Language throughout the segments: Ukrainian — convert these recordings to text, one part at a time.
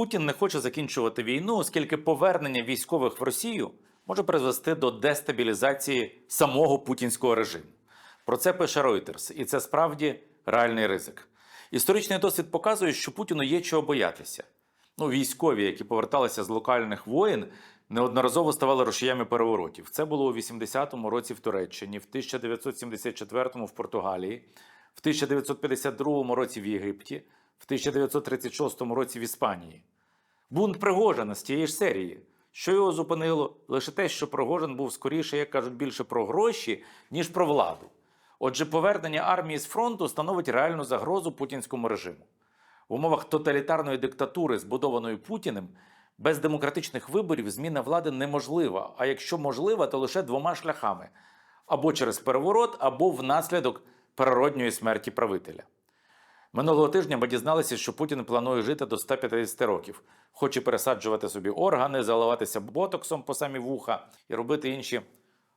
Путін не хоче закінчувати війну, оскільки повернення військових в Росію може призвести до дестабілізації самого путінського режиму. Про це пише Reuters, і це справді реальний ризик. Історичний досвід показує, що Путіну є чого боятися. Ну, військові, які поверталися з локальних воєн, неодноразово ставали рушіями переворотів. Це було у 80-му році в Туреччині, в 1974-му в Португалії, в 1952 році в Єгипті, в 1936 році в Іспанії. Бунт Пригожина з тієї ж серії. Що його зупинило? Лише те, що Пригожин був скоріше, як кажуть, більше про гроші, ніж про владу. Отже, повернення армії з фронту становить реальну загрозу путінському режиму. В умовах тоталітарної диктатури, збудованої Путіним, без демократичних виборів зміна влади неможлива. А якщо можлива, то лише двома шляхами: або через переворот, або внаслідок природньої смерті правителя. Минулого тижня ми дізналися, що Путін планує жити до 150 років, хоче пересаджувати собі органи, заливатися ботоксом по самі вуха і робити інші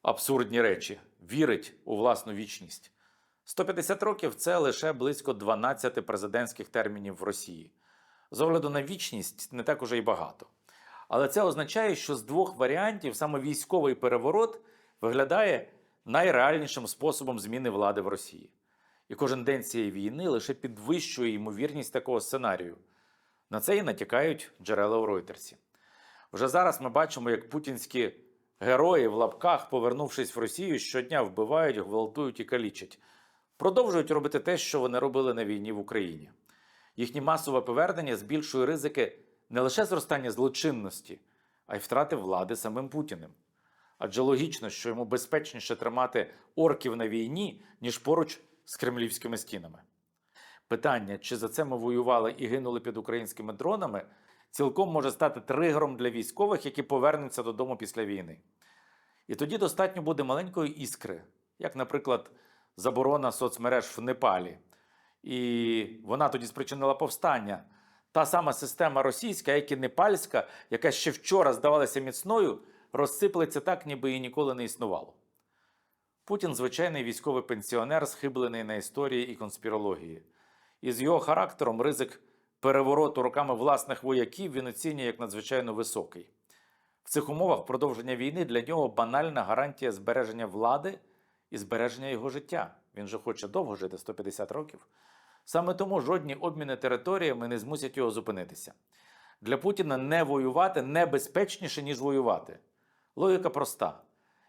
абсурдні речі, вірить у власну вічність. 150 років це лише близько 12 президентських термінів в Росії. З огляду на вічність не так уже й багато. Але це означає, що з двох варіантів саме військовий переворот виглядає найреальнішим способом зміни влади в Росії. І кожен день цієї війни лише підвищує ймовірність такого сценарію. На це і натякають джерела у Ройтерсі. Вже зараз ми бачимо, як путінські герої в лапках, повернувшись в Росію, щодня вбивають, гвалтують і калічать. Продовжують робити те, що вони робили на війні в Україні. Їхнє масове повернення збільшує ризики не лише зростання злочинності, а й втрати влади самим Путіним. Адже логічно, що йому безпечніше тримати орків на війні, ніж поруч з кремлівськими стінами. Питання, чи за це ми воювали і гинули під українськими дронами, цілком може стати тригером для військових, які повернуться додому після війни. І тоді достатньо буде маленької іскри, як, наприклад, заборона соцмереж в Непалі. І вона тоді спричинила повстання. Та сама система російська, як і непальська, яка ще вчора здавалася міцною, розсиплеться так, ніби її ніколи не існувало. Путін звичайний військовий пенсіонер, схиблений на історії і конспірології. І з його характером ризик перевороту руками власних вояків він оцінює як надзвичайно високий. В цих умовах продовження війни для нього банальна гарантія збереження влади і збереження його життя. Він же хоче довго жити 150 років. Саме тому жодні обміни територіями не змусять його зупинитися. Для Путіна не воювати небезпечніше, ніж воювати. Логіка проста: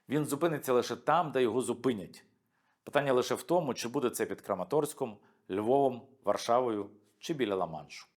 він зупиниться лише там, де його зупинять. Питання лише в тому, чи буде це під Краматорськом, Львовом, Варшавою чи біля Ла-Маншу.